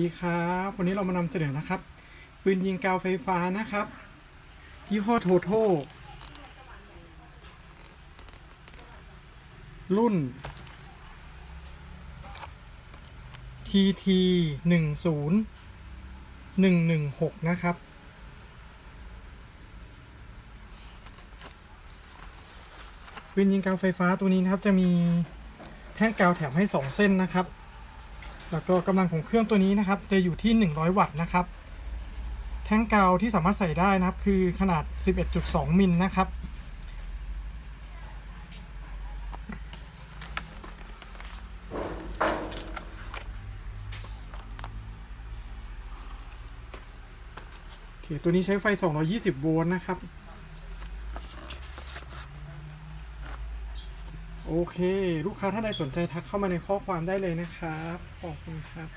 ดีครับวันนี้เรามานำเสนอนะครับ ปืนยิงกาวไฟฟ้านะครับยี่ห้อโทโทรุ่น TT 1 0 1 1 6 นะครับ ปืนยิงกาวไฟฟ้าตัวนี้นะครับจะมีแท่งกาวแถมให้ 2 เส้นนะครับ แล้วก็กำลังของเครื่องตัวนี้นะครับ จะอยู่ที่ 100 วัตต์นะครับ แท่งกาวที่สามารถใส่ได้นะครับ คือขนาด 11.2 มิลนะครับโอเคตัวนี้ใช้ไฟ 220 โวลต์นะครับ โอเค ลูกค้าท่านใดสนใจทักเข้ามาในข้อความได้เลยนะครับ ขอบคุณครับ